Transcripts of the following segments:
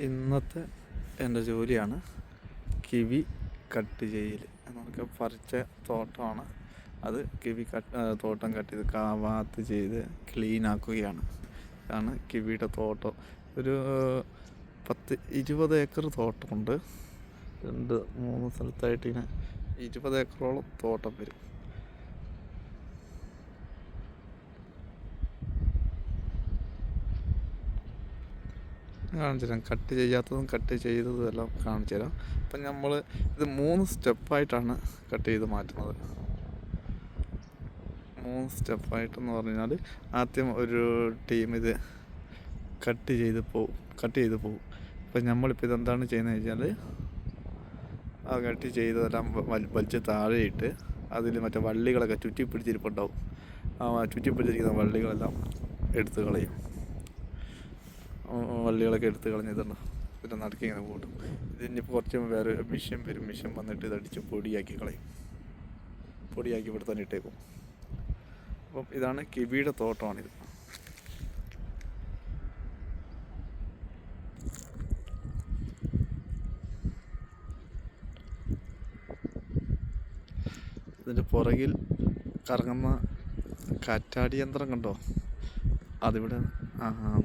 ഇന്നത്തെ എന്റെ ജോലിയാണ് കിവി കട്ട് ചെയ്യൽ. നമുക്ക് പറിച്ച തോട്ടമാണ്. അത് കിവി കട്ട് തോട്ടം കട്ട് ചെയ്ത് കാവാത്ത് ചെയ്ത് ക്ലീൻ ആക്കുകയാണ്. ഇതാണ് കിവിയുടെ തോട്ടം. ഒരു പത്ത് ഇരുപത് ഏക്കർ തോട്ടമുണ്ട്. രണ്ട് മൂന്ന് സ്ഥലത്തായിട്ട് ഇങ്ങനെ ഇരുപത് ഏക്കറോളം തോട്ടം വരും. കാണിച്ചു തരാം കട്ട് ചെയ്യാത്തതും കട്ട് ചെയ്തതും എല്ലാം കാണിച്ചു തരാം അപ്പം നമ്മൾ ഇത് മൂന്ന് സ്റ്റെപ്പായിട്ടാണ് കട്ട് ചെയ്ത് മാറ്റുന്നത്. മൂന്ന് സ്റ്റെപ്പായിട്ടെന്ന് പറഞ്ഞാൽ ആദ്യം ഒരു ടീം ഇത് കട്ട് ചെയ്ത് പോവും. കട്ട് ചെയ്ത് പോവും. അപ്പം നമ്മളിപ്പോൾ ഇതെന്താണ് ചെയ്യുന്നത് വെച്ചാൽ ആ കട്ട് ചെയ്തതെല്ലാം വലിച്ച് താഴെയിട്ട് അതിൽ മറ്റേ വള്ളികളൊക്കെ ചുറ്റി പിടിച്ചിരിപ്പുണ്ടാവും ആ ചുറ്റി പിടിച്ചിരിക്കുന്ന വള്ളികളെല്ലാം എടുത്ത് കളയും. വള്ളികളൊക്കെ എടുത്ത് കളഞ്ഞിട്ടുണ്ട്. പിന്നെ നടക്കി ഇങ്ങനെ കൂട്ടും ഇതിനിപ്പോൾ കുറച്ച് വേറെ മിഷ്യൻ വരും. മിഷ്യൻ വന്നിട്ട് ഇതടിച്ച് പൊടിയാക്കി കളയും. പൊടിയാക്കി ഇവിടെ തന്നെ ഇട്ടേക്കും. അപ്പം ഇതാണ് കിബിയുടെ തോട്ടമാണിത്. ഇതിന്റെ പുറകിൽ കറങ്ങുന്ന കാറ്റാടി യന്ത്രം കണ്ടോ? അതിവിടെ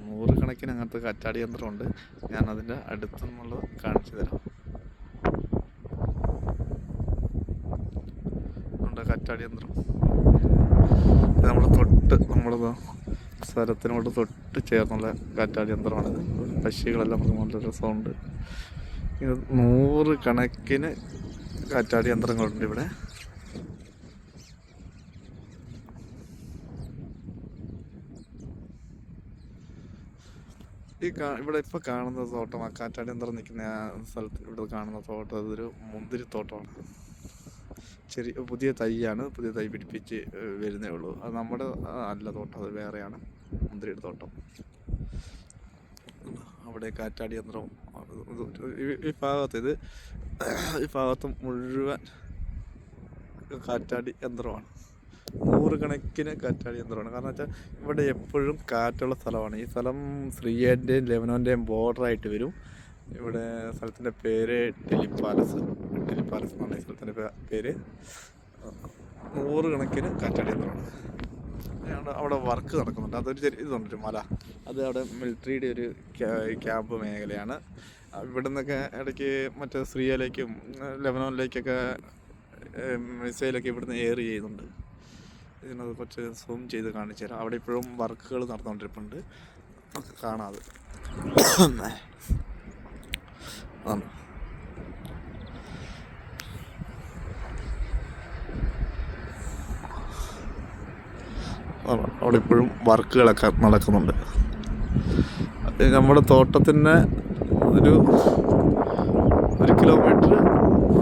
നൂറുകണക്കിന് അങ്ങനത്തെ കാറ്റാടി യന്ത്രമുണ്ട്. ഞാൻ അതിന്റെ അടുത്തുനിന്നുള്ളത് കാണിച്ചു തരാം. ഉണ്ട് കറ്റാടി യന്ത്രം. നമ്മൾ തൊട്ട് നമ്മുടെ സ്ഥലത്തിനോട് തൊട്ട് ചേർന്നുള്ള കാറ്റാടി യന്ത്രമാണിത്. പക്ഷികളെല്ലാം നല്ല രസമുണ്ട്. ഇത് നൂറ് കണക്കിന് കാറ്റാടി യന്ത്രങ്ങളുണ്ട് ഇവിടെ. ഈ കാ- ഇവിടെ ഇപ്പൊ കാണുന്ന തോട്ടം ആ കാറ്റാടി യന്ത്രം നിൽക്കുന്ന ആ സ്ഥലത്ത് ഇവിടെ കാണുന്ന തോട്ടം അതൊരു മുന്തിരി തോട്ടമാണ്. ചെറിയ പുതിയ തൈയാണ് പുതിയ തൈ പിടിപ്പിച്ച് വരുന്നേ ഉള്ളൂ. അത് നമ്മുടെ അല്ല തോട്ടം അത് വേറെയാണ് മുന്തിരിയുടെ തോട്ടം. അവിടെ കാറ്റാടി യന്ത്രം ഈ ഭാഗത്ത് ഇത് ഈ ഭാഗത്ത് മുഴുവൻ കാറ്റാടി യന്ത്രമാണ്. നൂറുകണക്കിന് കാറ്റാടി യന്ത്രമാണ്. കാരണം വെച്ചാൽ ഇവിടെ എപ്പോഴും കാറ്റുള്ള സ്ഥലമാണ്. ഈ സ്ഥലം ശ്രീയേന്റെയും ലെബനോന്റെയും ബോർഡറായിട്ട് വരും. ഇവിടെ സ്ഥലത്തിന്റെ പേര് ടെലി പാലസ്. ടെലി പാലസ് എന്നാണ് ഈ സ്ഥലത്തിന്റെ പേര്. നൂറുകണക്കിന് കാറ്റാടി യന്ത്രമാണ്. അവിടെ വർക്ക് നടക്കുന്നുണ്ട്. അതൊരു ഇതുണ്ട് മല. അത് അവിടെ മിലിറ്ററിയുടെ ഒരു ക്യാമ്പ് മേഖലയാണ്. ഇവിടെ നിന്നൊക്കെ ഇടയ്ക്ക് മറ്റേ സിറിയയിലേക്കും ലെബനോനിലേക്കൊക്കെ മിസൈലൊക്കെ ഇവിടുന്ന് എയർ ചെയ്യുന്നുണ്ട്. ഇതിനത് കുറച്ച് സൂം ചെയ്ത് കാണിച്ചു തരാം. അവിടെ ഇപ്പോഴും വർക്കുകൾ നടന്നുകൊണ്ടിരിപ്പുണ്ട്. കാണാതെ. അവിടെ ഇപ്പോഴും വർക്കുകളൊക്കെ നടക്കുന്നുണ്ട്. നമ്മുടെ തോട്ടത്തിന്റെ ഒരു ഒരു കിലോമീറ്റർ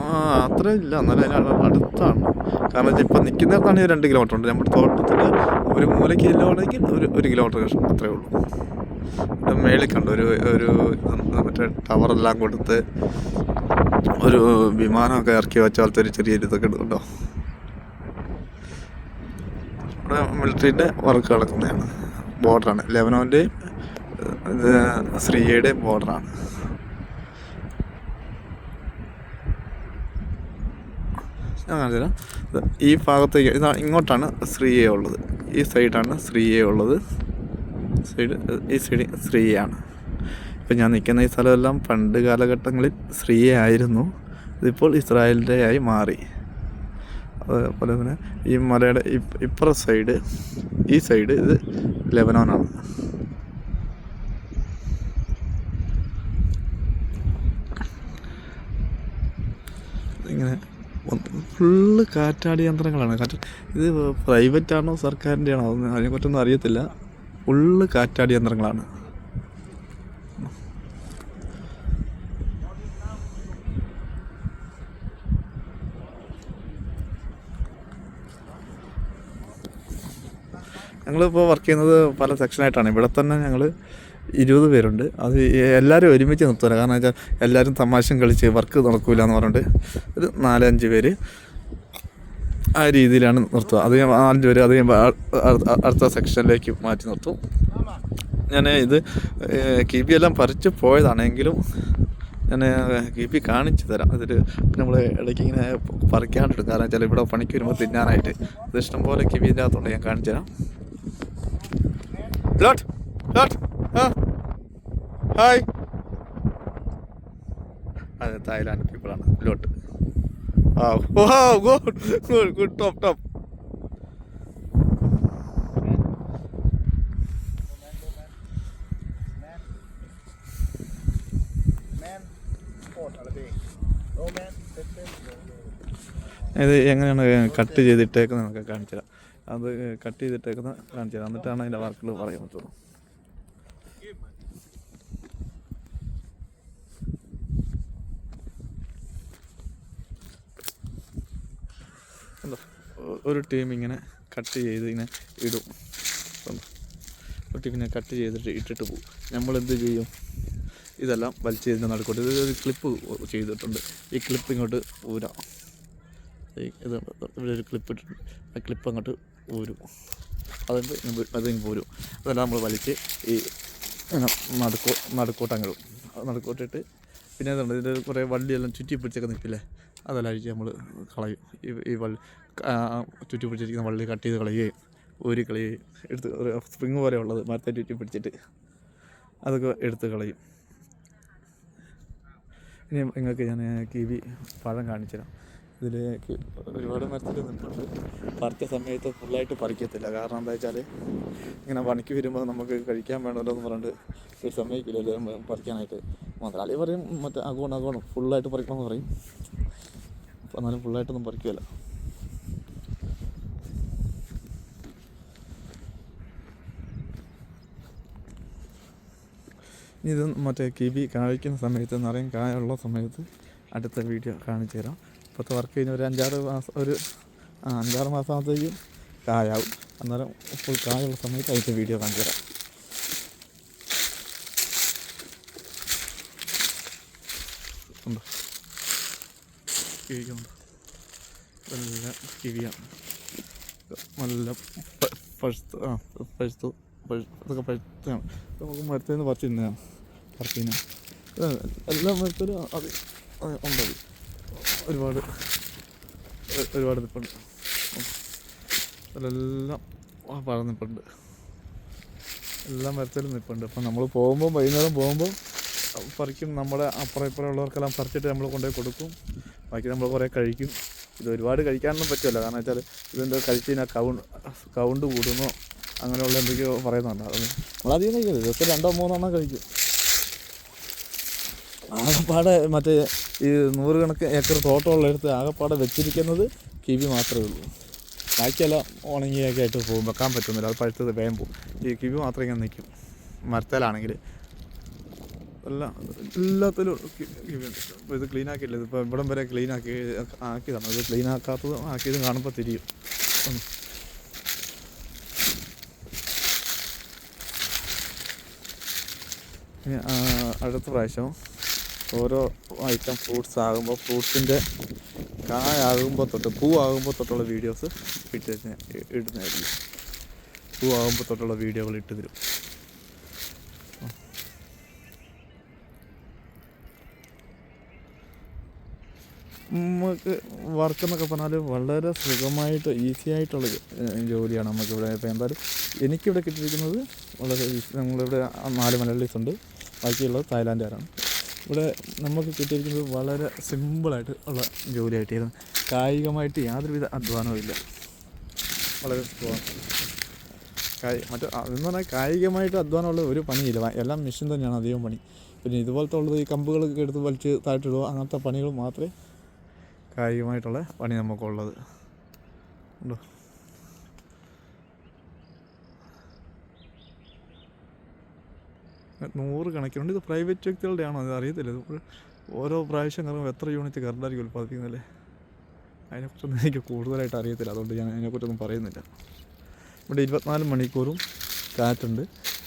ആ അത്ര ഇല്ല. എന്നാലും അതിന് അടുത്താണ്. കാരണം വെച്ചാൽ ഇപ്പം നിൽക്കുന്നിടത്താണെങ്കിൽ രണ്ട് കിലോമീറ്റർ ഉണ്ട്. നമ്മുടെ തോട്ടത്തിൽ ഒരു മൂലയ്ക്ക് ചെല്ലുവാണെങ്കിൽ ഒരു ഒരു കിലോമീറ്റർ കഷ്ണം അത്രയേ ഉള്ളൂ. ഇവിടെ മേളിൽ കണ്ടു? ഒരു ഒരു മറ്റേ ടവറെല്ലാം കൊടുത്ത് ഒരു വിമാനമൊക്കെ ഇറക്കി വെച്ച പോലത്തെ ഒരു ചെറിയ ഇതൊക്കെ ഉണ്ടോ ഇവിടെ മിലിറ്ററിന്റെ വർക്ക് നടക്കുന്നതാണ്. ബോർഡറാണ് ലെബനോന്റെയും ശ്രീയുടെയും ബോർഡറാണ് ഞാൻ കാണിച്ചുതരാം. ഈ ഭാഗത്തേക്ക് ഇതാ ഇങ്ങോട്ടാണ് ശ്രീയെ ഉള്ളത്. ഈ സൈഡാണ് ശ്രീയെ ഉള്ളത്. സൈഡ് ഈ സൈഡ് ശ്രീയാണ് ഇപ്പം ഞാൻ നിൽക്കുന്ന ഈ സ്ഥലമെല്ലാം പണ്ട് കാലഘട്ടങ്ങളിൽ ശ്രീയ ആയിരുന്നു. ഇതിപ്പോൾ ഇസ്രായേലിന്റെ ആയി മാറി. അതുപോലെ തന്നെ ഈ മലയുടെ ഇപ്പുറ സൈഡ് ഈ സൈഡ് ഇത് ലെബനോനാണ്. ഇങ്ങനെ ഫുള്ള് കാറ്റാടി യന്ത്രങ്ങളാണ്. കാറ്റ് ഇത് പ്രൈവറ്റ് ആണോ സർക്കാരിന്റെ ആണോ അതൊന്നും അതിനെക്കുറിച്ചൊന്നും അറിയത്തില്ല. ഫുള്ള് കാറ്റാടി യന്ത്രങ്ങളാണ്. ഞങ്ങളിപ്പോൾ വർക്ക് ചെയ്യുന്നത് പല സെക്ഷനായിട്ടാണ് ഇവിടെ തന്നെ ഞങ്ങൾ ഇരുപത് പേരുണ്ട്. അത് എല്ലാവരും ഒരുമിച്ച് നിർത്തുക കാരണം വെച്ചാൽ എല്ലാവരും തമാശം കളിച്ച് വർക്ക് നടക്കൂലെന്ന് പറഞ്ഞിട്ട് ഒരു നാലഞ്ച് പേര് ആ രീതിയിലാണ് നിർത്തുക. അത് ഞാൻ നാലഞ്ച് വരെ അത് ഞാൻ അടുത്ത സെക്ഷനിലേക്ക് മാറ്റി നിർത്തും. ഞാൻ ഇത് കിബി എല്ലാം പറിച്ച് പോയതാണെങ്കിലും ഞാൻ കിബി കാണിച്ചു തരാം. അതിൽ നമ്മൾ ഇടയ്ക്ക് ഇങ്ങനെ പറിക്കാണ്ടിടും. കാരണം വെച്ചാൽ ഇവിടെ പണിക്ക് വരുമ്പോൾ തിന്നാനായിട്ട്. ഇത് ഇഷ്ടംപോലെ കിബി ഇല്ലാത്തതുകൊണ്ട് ഞാൻ കാണിച്ചു തരാം. ലോട്ട് ലോട്ട് ഹായ് അതെ തായ്ലാൻഡ് പീപ്പിളാണ് ലോട്ട് ആ good good good, good, top, top. ഇത് എങ്ങനെയാണ് കട്ട് ചെയ്തിട്ടേക്കുന്നത്? നമുക്ക് കാണിച്ചു തരാം അത് കട്ട് ചെയ്തിട്ടേക്കുന്ന കാണിച്ചു തരാം എന്നിട്ടാണ് അതിന്റെ വർക്കുകൾ പറയാൻ പറ്റുള്ളൂ കണ്ടോ? ഒ- ഒരു ടീം ഇങ്ങനെ കട്ട് ചെയ്ത് ഇങ്ങനെ ഇടും? ഒരു ടീം ഇങ്ങനെ കട്ട് ചെയ്തിട്ട് ഇട്ടിട്ട് പോകും നമ്മൾ എന്ത് ചെയ്യും? ഇതെല്ലാം വലിച്ച് ചെയ്ത് നടുക്കോട്ട്. ഇത് ഒരു ക്ലിപ്പ് ചെയ്തിട്ടുണ്ട്. ഈ ക്ലിപ്പ് ഇങ്ങോട്ട് ഊരാം. ഇത് ഇവിടെ ഒരു ക്ലിപ്പ് ഇട്ടിട്ടുണ്ട്. ആ ക്ലിപ്പ് അങ്ങോട്ട് ഊരും. അതുകൊണ്ട് അതിങ്ങ് പോരും അതെല്ലാം നമ്മൾ വലിച്ച് ഈ നടക്കോ നടുക്കോ നടുക്കോട്ട് അങ്ങ് അത് നടുക്കോട്ടിട്ട് പിന്നെ അതുണ്ട് ഇതിന്റെ കുറേ വള്ളിയെല്ലാം ചുറ്റി പിടിച്ചൊക്കെ നിൽക്കില്ലേ? അതെല്ലാം നമ്മൾ കളയും. ഈ വള്ളി ചുറ്റി പിടിച്ചിരിക്കുന്ന വള്ളി കട്ട് ചെയ്ത് കളയുകയും ഊരി കളയുകയും എടുത്ത് ഒരു സ്പ്രിങ് പോലെ ഉള്ളത് മരത്തെ ചുറ്റി പിടിച്ചിട്ട് അതൊക്കെ എടുത്ത് കളയും. ഇനി നിങ്ങൾക്ക് ഞാൻ കിവി പഴം കാണിച്ചു തരാം ഇതിൽ ഒരുപാട് മരത്തിൽ നിന്നുണ്ട് പറിച്ച സമയത്ത് ഫുള്ളായിട്ട് പറിക്കത്തില്ല. കാരണം എന്താ വെച്ചാൽ ഇങ്ങനെ പണിക്ക് വരുമ്പോൾ നമുക്ക് കഴിക്കാൻ വേണമല്ലോ എന്ന് പറഞ്ഞിട്ട് ഒരു സമ്മതിക്കില്ലല്ലോ പറിക്കാനായിട്ട്. മുതലാളി പറയും മറ്റേ അകോണം അകോണം ഫുള്ളായിട്ട് പറിക്കണമെന്ന് പറയും. എന്നാലും ഫുള്ളായിട്ടൊന്നും പറിക്കുമല്ലോ ഇനി ഇത് മറ്റേ കിബി കായ്ക്കുന്ന സമയത്ത് നിറയും കായുള്ള സമയത്ത് അടുത്ത വീഡിയോ കാണിച്ചു തരാം. ഇപ്പോഴത്തെ വർക്ക് കഴിഞ്ഞ് ഒരു അഞ്ചാറ് മാസം ഒരു അഞ്ചാറ് മാസത്തേക്കും കായാവും. അന്നേരം ഫുൾ കായുള്ള സമയത്ത് അടുത്ത വീഡിയോ കാണിച്ചു തരാം ഉണ്ടോ കിവിക്കുണ്ടോ എല്ലാം കിവിയാണ് നല്ല പഴുത്ത് ആ പഴുത്തു പഴു അതൊക്കെ പഴുത്താണ് നമുക്ക് മരത്തിൽ നിന്ന് പറിച്ച് തിന്നാം. പറിച്ചിന് എല്ലാ മരത്തിലും അത് ഉണ്ടത് ഒരുപാട് ഒരുപാട് നിൽപ്പുണ്ട് അതിലെല്ലാം പഴം നിൽപ്പുണ്ട് എല്ലാ മരത്തിലും നിൽപ്പുണ്ട് അപ്പം നമ്മൾ പോകുമ്പോൾ വൈകുന്നേരം പോകുമ്പോൾ പറിക്കും. നമ്മുടെ അപ്പുറം ഇപ്പുറം ഉള്ളവർക്കെല്ലാം പറിച്ചിട്ട് നമ്മൾ കൊണ്ടുപോയി കൊടുക്കും. ബാക്കി നമ്മൾ കുറേ കഴിക്കും. ഇത് ഒരുപാട് കഴിക്കാനൊന്നും പറ്റില്ല കാരണം വെച്ചാൽ ഇതെന്തോ കഴിച്ച് കഴിഞ്ഞാൽ കൗണ്ട് കൗണ്ട് കൂടുന്നോ അങ്ങനെയുള്ള എന്തൊക്കെയോ പറയുന്നുണ്ട്. അത് നമ്മളധികം കഴിക്കരുത്. ദിവസം രണ്ടോ മൂന്നോ എണ്ണം കഴിക്കും. ആകെപ്പാടെ മറ്റേ ഈ നൂറുകണക്ക് ഏക്കർ തോട്ടമുള്ളടുത്ത് ആകെപ്പാടെ വെച്ചിരിക്കുന്നത് കിവി മാത്രമേ ഉള്ളൂ. ബാക്കിയെല്ലാം ഉണങ്ങിയൊക്കെ ആയിട്ട് പോകും. വെക്കാൻ പറ്റുന്നില്ല. അത് പഴുത്തത് വേഗം പോകും ഈ കിവി മാത്രം ഇങ്ങനെ നിൽക്കും. മരത്തേലാണെങ്കിൽ എല്ലാം എല്ലാത്തിലും ഇപ്പോൾ ഇത് ക്ലീൻ ആക്കിയില്ല? ഇതിപ്പോൾ ഇവിടം വരെ ക്ലീൻ ആക്കി ആക്കിയതാണ്. ഇത് ക്ലീൻ ആക്കാത്തതും ആക്കിയതും കാണുമ്പോൾ തിരിയും. ഇനി അടുത്ത പ്രാവശ്യം ഓരോ ഐറ്റം ഫ്രൂട്ട്സ് ആകുമ്പോൾ ഫ്രൂട്ട്സിന്റെ കായാകുമ്പോൾ തൊട്ട് പൂവാകുമ്പോൾ തൊട്ടുള്ള വീഡിയോസ് ഇട്ട് ഇടുന്നതായിരിക്കും. പൂവാകുമ്പോൾ തൊട്ടുള്ള വീഡിയോകൾ ഇട്ട് തരും. നമുക്ക് വർക്ക് എന്നൊക്കെ പറഞ്ഞാൽ വളരെ സുഖമായിട്ട് ഈസി ആയിട്ടുള്ള ജോലിയാണ് നമുക്ക് ജോലിയാണ് നമുക്കിവിടെ ഇപ്പോൾ എന്തായാലും എനിക്കിവിടെ കിട്ടിയിരിക്കുന്നത് വളരെ ഈസി നമ്മളിവിടെ നാല് മലയാളീസ് ഉണ്ട്. ബാക്കിയുള്ളത് തായ്ലാൻഡുകാരാണ് ഇവിടെ നമുക്ക് കിട്ടിയിരിക്കുന്നത് വളരെ സിമ്പിളായിട്ട് ഉള്ള ജോലിയായിട്ട് ചെയ്തത് കായികമായിട്ട് യാതൊരുവിധ അധ്വാനവും ഇല്ല. വളരെ കായി മറ്റേ അതെന്ന് പറഞ്ഞാൽ കായികമായിട്ട് അധ്വാനമുള്ള ഒരു പണിയില്ല. എല്ലാം മെഷീൻ തന്നെയാണ് അധികം പണി. പിന്നെ ഇതുപോലത്തെ ഉള്ളത് ഈ കമ്പുകളൊക്കെ എടുത്ത് വലിച്ച് താഴ്ത്തിടുക അങ്ങനത്തെ പണികൾ മാത്രമേ കായികമായിട്ടുള്ള പണി നമുക്കുള്ളത്. ഉണ്ടോ? നൂറ് കണക്കിനുണ്ട്. ഇത് പ്രൈവറ്റ് വ്യക്തികളുടെ ആണോ അത് അറിയത്തില്ല. ഇത് ഓരോ പ്രാവശ്യം കറങ്ങുമ്പോൾ എത്ര യൂണിറ്റ് കറണ്ടായിരിക്കും ഉൽപ്പാദിപ്പിക്കുന്നതല്ലേ അതിനെക്കുറിച്ചൊന്നും എനിക്ക് കൂടുതലായിട്ട് അറിയത്തില്ല. അതുകൊണ്ട് ഞാൻ അതിനെക്കുറിച്ചൊന്നും പറയുന്നില്ല. ഇവിടെ ഇരുപത്തിനാല് മണിക്കൂറും കാറ്റുണ്ട്.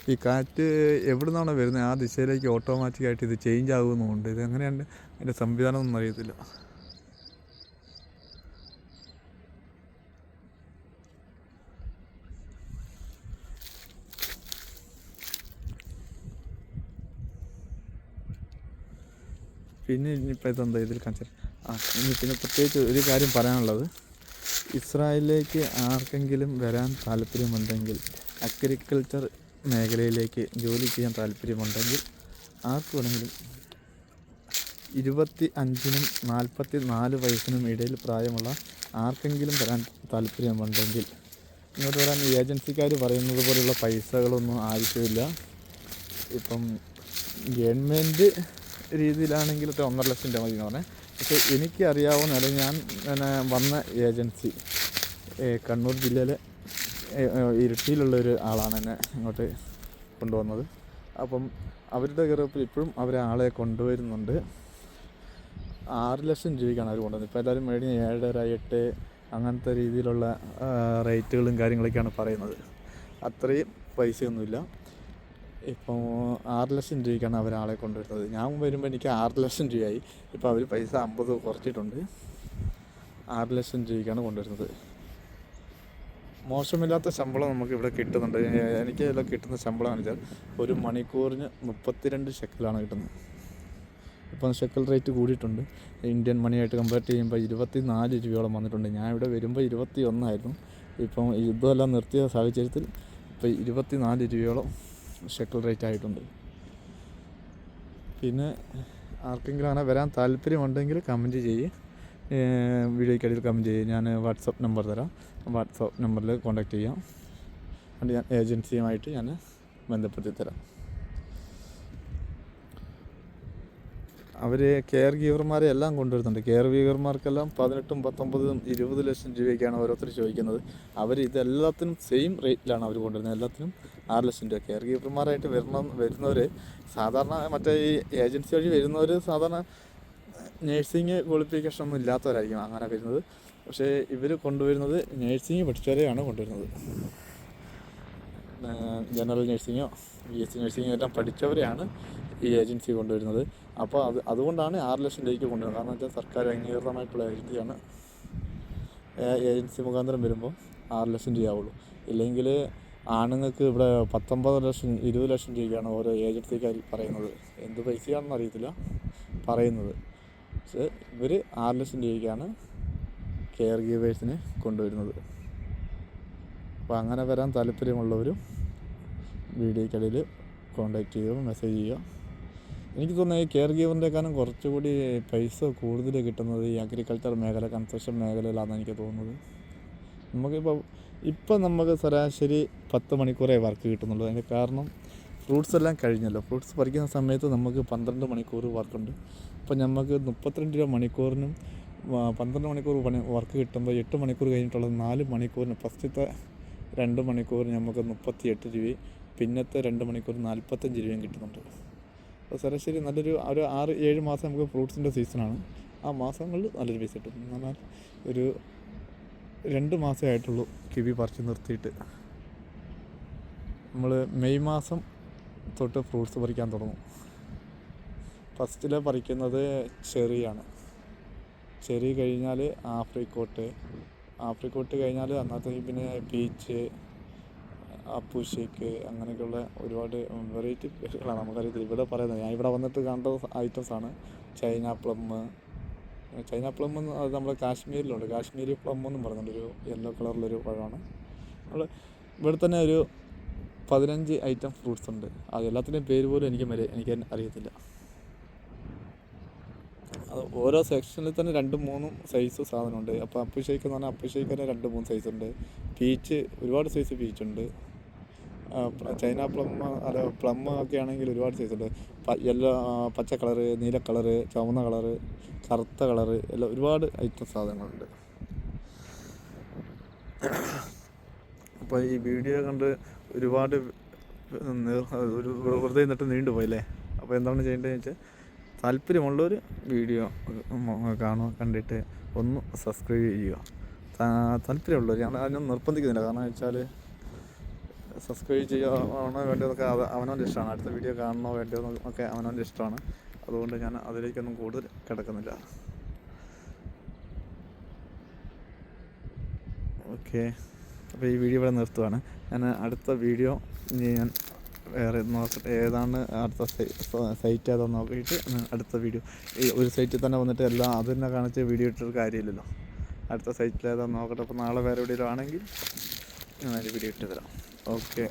ഈ കാറ്റ് എവിടെ നിന്നാണോ വരുന്നത്? ആ ദിശയിലേക്ക് ഓട്ടോമാറ്റിക്കായിട്ട് ഇത് ചേഞ്ച് ആകുന്നുമുണ്ട്. ഇത് എങ്ങനെയാണ് അതിന്റെ സംവിധാനം ഒന്നും അറിയത്തില്ല. പിന്നെ ഇനിയിപ്പോൾ ഇതെന്താ ഇതിൽ കാണിച്ചത്? ആ ഇനി പിന്നെ പ്രത്യേകിച്ച് ഒരു കാര്യം പറയാനുള്ളത്. ഇസ്രായേലിലേക്ക് ആർക്കെങ്കിലും വരാൻ താല്പര്യമുണ്ടെങ്കിൽ അഗ്രികൾച്ചർ മേഖലയിലേക്ക് ജോലി ചെയ്യാൻ താല്പര്യമുണ്ടെങ്കിൽ ആർക്ക് വേണമെങ്കിലും ഇരുപത്തി അഞ്ചിനും നാൽപ്പത്തി നാല് വയസ്സിനും ഇടയിൽ പ്രായമുള്ള ആർക്കെങ്കിലും വരാൻ താല്പര്യമുണ്ടെങ്കിൽ ഇങ്ങോട്ട് വരാൻ ഏജൻസിക്കാർ പറയുന്നത് പോലെയുള്ള പൈസകളൊന്നും ആവശ്യമില്ല. ഇപ്പം ഗവൺമെന്റ് രീതിയിലാണെങ്കിൽ ഒരു ഒന്നര ലക്ഷം രൂപ മതി എന്ന് പറഞ്ഞത് പക്ഷേ എനിക്ക് അറിയാവുന്ന അല്ലെങ്കിൽ ഞാൻ പിന്നെ വന്ന ഏജൻസി കണ്ണൂർ ജില്ലയിലെ ഇരിട്ടിയിലുള്ള ഒരു ആളാണ് എന്നെ ഇങ്ങോട്ട് കൊണ്ടുവന്നത്. അപ്പം അവരുടെ ഗ്രൂപ്പിൽ ഇപ്പോഴും അവരെ ആളെ കൊണ്ടുവരുന്നുണ്ട്. ആറ് ലക്ഷം രൂപയ്ക്കാണ് അവർ കൊണ്ടുവന്നത്. ഇപ്പോൾ എല്ലാവരും മേടിഞ്ഞ ഏഴര എട്ട് അങ്ങനത്തെ രീതിയിലുള്ള റേറ്റുകളും കാര്യങ്ങളൊക്കെയാണ് പറയുന്നത്. അത്രയും പൈസയൊന്നുമില്ല. ഇപ്പോൾ ആറ് ലക്ഷം രൂപയ്ക്കാണ് അവർ ആളെ കൊണ്ടുവരുന്നത്. ഞാൻ വരുമ്പോൾ എനിക്ക് ആറ് ലക്ഷം രൂപയായി. ഇപ്പോൾ അവർ പൈസ അമ്പത് കുറച്ചിട്ടുണ്ട്. ആറ് ലക്ഷം രൂപയ്ക്കാണ് കൊണ്ടുവരുന്നത്. മോശമില്ലാത്ത ശമ്പളം നമുക്ക് ഇവിടെ കിട്ടുന്നുണ്ട്. എനിക്ക് ഇതിൽ കിട്ടുന്ന ശമ്പളം എന്ന് വെച്ചാൽ ഒരു മണിക്കൂറിന് മുപ്പത്തിരണ്ട് ഷെക്കലാണ് കിട്ടുന്നത്. ഇപ്പം ഷെക്കൽ റേറ്റ് കൂടിയിട്ടുണ്ട്. ഇന്ത്യൻ മണിയായിട്ട് കമ്പയർ ചെയ്യുമ്പോൾ ഇരുപത്തി നാല് രൂപയോളം വന്നിട്ടുണ്ട്. ഞാൻ ഇവിടെ വരുമ്പോൾ ഇരുപത്തി ഒന്നായിരുന്നു ഇപ്പം യുദ്ധമെല്ലാം നിർത്തിയ സാഹചര്യത്തിൽ ഇപ്പോൾ ഇരുപത്തി നാല് രൂപയോളം ഷെക്കൽ റേറ്റ് ആയിട്ടുണ്ട്. പിന്നെ ആർക്കെങ്കിലും അങ്ങനെ വരാൻ താല്പര്യമുണ്ടെങ്കിൽ കമന്റ് ചെയ്യ്. വീഡിയോയ്ക്കടിയിൽ കമന്റ് ചെയ്യുക ഞാൻ വാട്സപ്പ് നമ്പർ തരാം. വാട്സപ്പ് നമ്പറിൽ കോൺടാക്റ്റ് ചെയ്യാം. അത് ഞാൻ ഏജൻസിയുമായിട്ട് ഞാൻ ബന്ധപ്പെടുത്തി തരാം. അവർ കെയർ ഗീവർമാരെ എല്ലാം കൊണ്ടുവരുന്നുണ്ട്. കെയർ ഗീവർമാർക്കെല്ലാം പതിനെട്ടും പത്തൊമ്പതും ഇരുപത് ലക്ഷം രൂപയ്ക്കാണ് ഓരോരുത്തർ ചോദിക്കുന്നത്. അവർ ഇതെല്ലാത്തിനും സെയിം റേറ്റിലാണ് അവർ കൊണ്ടുവരുന്നത്. എല്ലാത്തിനും ആറ് ലക്ഷം രൂപ. കെയർ ഗീവർമാരായിട്ട് വരണം വരുന്നവർ സാധാരണ മറ്റേ ഈ ഏജൻസി വഴി വരുന്നവർ സാധാരണ നേഴ്സിംഗ് ക്വാളിഫിക്കേഷൻ ഒന്നും ഇല്ലാത്തവരായിരിക്കും അങ്ങനെ വരുന്നത്. പക്ഷേ ഇവർ കൊണ്ടുവരുന്നത് നേഴ്സിംഗ് പഠിച്ചവരെയാണ് കൊണ്ടുവരുന്നത്. ജനറൽ നേഴ്സിങ്ങോ ബി എസ് സി നേഴ്സിങ്ങോ എല്ലാം പഠിച്ചവരെയാണ് ഈ ഏജൻസി കൊണ്ടുവരുന്നത്. അപ്പോൾ അത് അതുകൊണ്ടാണ് ആറ് ലക്ഷം രൂപയ്ക്ക് കൊണ്ടുവരുന്നത്. കാരണം വെച്ചാൽ സർക്കാർ അംഗീകൃതമായിട്ടുള്ള ഏജൻസിയാണ്. ഏജൻസി മുഖാന്തരം വരുമ്പോൾ ആറ് ലക്ഷം രൂപയാവുള്ളൂ. ഇല്ലെങ്കിൽ ആണുങ്ങൾക്ക് ഇവിടെ പത്തൊമ്പത് ലക്ഷം ഇരുപത് ലക്ഷം രൂപയാണ് ഓരോ ഏജൻസിക്കാർ പറയുന്നത്. എന്ത് പൈസയാണെന്ന് അറിയത്തില്ല പറയുന്നത്. പക്ഷേ ഇവർ ആറ് ലക്ഷം രൂപയ്ക്കാണ് കെയർ ഗീവേഴ്സിനെ കൊണ്ടുവരുന്നത്. അപ്പോൾ അങ്ങനെ വരാൻ താല്പര്യമുള്ളവരും വീഡിയോയ്ക്കിടയിൽ കോൺടാക്റ്റ് ചെയ്യുക മെസ്സേജ് ചെയ്യുക. എനിക്ക് തോന്നുന്നത് ഈ കെയർ ഗീവറിന്റെക്കാളും കുറച്ചുകൂടി പൈസ കൂടുതൽ കിട്ടുന്നത് ഈ അഗ്രികൾച്ചർ മേഖല കൺസ്ട്രക്ഷൻ മേഖലയിലാണെന്ന് എനിക്ക് തോന്നുന്നത്. നമുക്കിപ്പോൾ ഇപ്പം നമുക്ക് ശരാശരി പത്ത് മണിക്കൂറേ വർക്ക് കിട്ടുന്നുള്ളൂ. അതിന്റെ കാരണം ഫ്രൂട്ട്സ് എല്ലാം കഴിഞ്ഞല്ലോ. ഫ്രൂട്ട്സ് പറിക്കുന്ന സമയത്ത് നമുക്ക് പന്ത്രണ്ട് മണിക്കൂർ വർക്കുണ്ട് അപ്പോൾ നമുക്ക് മുപ്പത്തിരണ്ട് രൂപ മണിക്കൂറിനും പന്ത്രണ്ട് മണിക്കൂർ പണി വർക്ക് കിട്ടുമ്പോൾ എട്ട് മണിക്കൂർ കഴിഞ്ഞിട്ടുള്ള നാല് മണിക്കൂറിന് ഫസ്റ്റത്തെ രണ്ട് മണിക്കൂറിന് നമുക്ക് മുപ്പത്തി എട്ട് രൂപയും പിന്നത്തെ രണ്ട് മണിക്കൂർ നാൽപ്പത്തഞ്ച് രൂപയും കിട്ടുന്നുണ്ട്. ശരാശരി നല്ലൊരു ഒരു ആറ് ഏഴ് മാസം നമുക്ക് ഫ്രൂട്ട്സിന്റെ സീസണാണ്. ആ മാസങ്ങളിൽ നല്ലൊരു പൈസ കിട്ടും. എന്ന് പറഞ്ഞാൽ ഒരു രണ്ട് മാസമേ ആയിട്ടുള്ളൂ കിവി പറിച്ച് നിർത്തിയിട്ട്. നമ്മൾ മെയ് മാസം തൊട്ട് ഫ്രൂട്ട്സ് പറിക്കാൻ തുടങ്ങും. ഫസ്റ്റിൽ പറിക്കുന്നത് ചെറിയാണ്. ചെറി കഴിഞ്ഞാൽ ആഫ്രിക്കോട്ട്. ആഫ്രിക്കോട്ട് കഴിഞ്ഞാൽ അന്നത്തെ പിന്നെ പീച്ച് അപ്പു ഷേക്ക് അങ്ങനെയൊക്കെയുള്ള ഒരുപാട് വെറൈറ്റി പേരുകളാണ് നമുക്കറിയത്തില്ല. ഇവിടെ പറയുന്നത് ഞാൻ ഇവിടെ വന്നിട്ട് കണ്ട ഐറ്റംസാണ് ചൈന പ്ലം ചൈന പ്ലം എന്ന് അത് നമ്മുടെ കാശ്മീരിലുണ്ട്. കാശ്മീരി പ്ലം എന്നും പറയുന്നുണ്ട് ഒരു യെല്ലോ കളറിലൊരു പഴമാണ്. നമ്മൾ ഇവിടെ തന്നെ ഒരു പതിനഞ്ച് ഐറ്റം ഫ്രൂട്ട്സ് ഉണ്ട്. അത് എല്ലാത്തിന്റെയും പേര് പോലും എനിക്ക് എനിക്ക് അറിയത്തില്ല. അത് ഓരോ സെക്ഷനിൽ തന്നെ രണ്ട് മൂന്നും സൈസ് സാധനമുണ്ട്. അപ്പോൾ അപ്പു ഷേക്ക് എന്ന് പറഞ്ഞാൽ അപ്പു ഷേക്ക് തന്നെ രണ്ട് മൂന്ന് സൈസ് ഉണ്ട്. പീച്ച് ഒരുപാട് സൈസ് പീച്ച് ഉണ്ട്. ആ, പ്ല- ചൈന പ്ലം അല്ല പ്ലം ഒക്കെ ആണെങ്കിൽ ഒരുപാട് സൈസ് ഉണ്ട്. യെല്ലോ പച്ച കളറ് നീല കളറ് ചുവന്ന കളറ് കറുത്ത കളറ് എല്ലാം ഒരുപാട് ഐറ്റം സാധനങ്ങളുണ്ട്. അപ്പോൾ ഈ വീഡിയോ കണ്ട് ഒരുപാട് ഒരു വെറുതെ നിന്നിട്ട് നീണ്ടുപോയില്ലേ അപ്പോൾ എന്താണ് ചെയ്യേണ്ടതെന്ന് വെച്ചാൽ താല്പര്യമുള്ളവർ വീഡിയോ കാണുക കണ്ടിട്ട് ഒന്ന് സബ്സ്ക്രൈബ് ചെയ്യുക. താല്പര്യമുള്ളവർ ഞാൻ അതിനൊന്നും നിർബന്ധിക്കുന്നില്ല. കാരണം വെച്ചാൽ സബ്സ്ക്രൈബ് ചെയ്യണോ വേണ്ടതൊക്കെ അവനവന്റെ ഇഷ്ടമാണ്. അടുത്ത വീഡിയോ കാണണോ വേണ്ടോ ഒക്കെ അവനവന്റെ ഇഷ്ടമാണ്. അതുകൊണ്ട് ഞാൻ അതിലേക്കൊന്നും കൂടുതൽ കിടക്കുന്നില്ല. ഓക്കെ അപ്പോൾ ഈ വീഡിയോ ഇവിടെ നിർത്തുവാണ്. ഞാൻ അടുത്ത വീഡിയോ ഞാൻ വേറെ നോക്കട്ടെ. ഏതാണ് അടുത്ത സൈറ്റ് അതോ നോക്കിയിട്ട് അടുത്ത വീഡിയോ ഈ ഒരു സൈറ്റിൽ തന്നെ വന്നിട്ട് എല്ലാം അത് തന്നെ കാണിച്ച് വീഡിയോ ഇട്ടൊരു കാര്യമില്ലല്ലോ. അടുത്ത സൈറ്റിൽ ഏതാണെന്ന് നോക്കട്ടെ. അപ്പോൾ നാളെ വേറെ എവിടെയെങ്കിലും ആണെങ്കിൽ ഞാൻ വീഡിയോ ഇട്ട് തരാം. ഓക്കെ